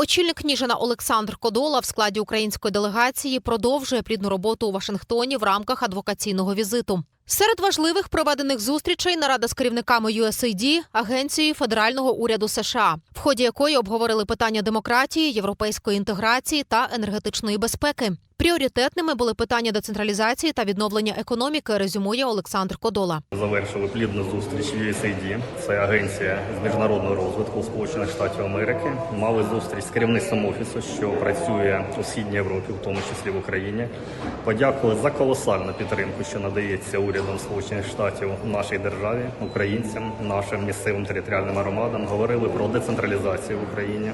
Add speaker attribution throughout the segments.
Speaker 1: Очільник Ніжина Олександр Кодола в складі української делегації продовжує плідну роботу у Вашингтоні в рамках адвокаційного візиту. Серед важливих проведених зустрічей нарада з керівниками USAID, агенцією федерального уряду США, в ході якої обговорили питання демократії, європейської інтеграції та енергетичної безпеки. Пріоритетними були питання децентралізації та відновлення економіки. Резюмує Олександр Кодола.
Speaker 2: Завершили плідну зустріч USAID, це агенція з міжнародного розвитку Сполучених Штатів Америки. Мали зустріч з керівництвом офісу, що працює у східній Європі, в тому числі в Україні. Подякували за колосальну підтримку, що надається урядом Сполучених Штатів нашій державі, українцям, нашим місцевим територіальним громадам. Говорили про децентралізацію в Україні.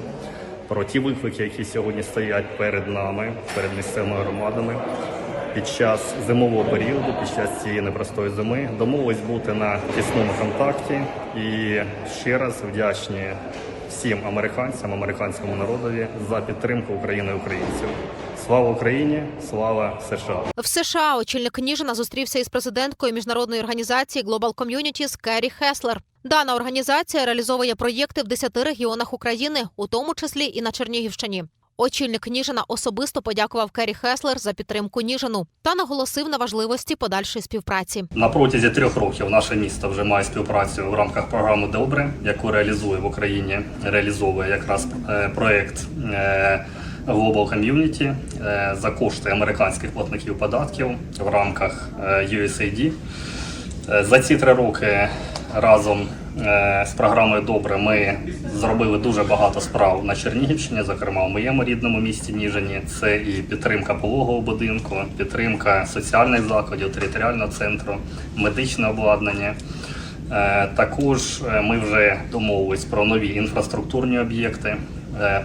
Speaker 2: Про ті виклики, які сьогодні стоять перед нами, перед місцевими громадами, під час зимового періоду, під час цієї непростої зими, домовились бути на тісному контакті. І ще раз вдячні всім американцям, американському народові за підтримку України і українців. Слава Україні! Слава США!
Speaker 1: В США очільник Ніжина зустрівся із президенткою міжнародної організації Global Communities Керрі Хеслер. Дана організація реалізовує проєкти в 10 регіонах України, у тому числі і на Чернігівщині. Очільник Ніжина особисто подякував Керрі Хеслер за підтримку Ніжину та наголосив на важливості подальшої співпраці.
Speaker 2: На протязі трьох років наше місто вже має співпрацю в рамках програми Добре, яку реалізує в Україні, реалізовує якраз е, проект е, Global Community е, за кошти американських платників податків в рамках USAID. За ці три роки разом е, з програмою Добре ми зробили дуже багато справ на Чернігівщині, зокрема в моєму рідному місті Ніжині. Це і підтримка пологового будинку, підтримка соціальних закладів, територіального центру, медичне обладнання. Е, Також е, ми вже домовились про нові інфраструктурні об'єкти,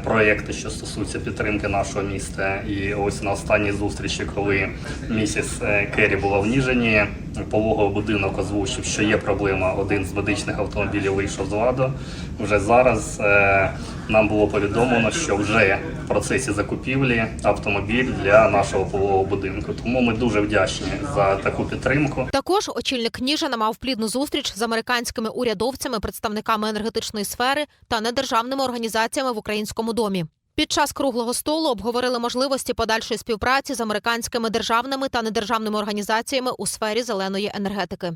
Speaker 2: проекти, що стосуються підтримки нашого міста. І ось на останній зустрічі, коли місіс Керрі була в Ніжині, пологовий будинок озвучив, що є проблема. Один з медичних автомобілів вийшов з ладу. Вже зараз е, нам було повідомлено, що вже в процесі закупівлі автомобіль для нашого пологового будинку. Тому ми дуже вдячні за таку підтримку.
Speaker 1: Також очільник Ніжина мав плідну зустріч з американськими урядовцями, представниками енергетичної сфери та недержавними організаціями в українському домі. Під час круглого столу обговорили можливості подальшої співпраці з американськими державними та недержавними організаціями у сфері зеленої енергетики.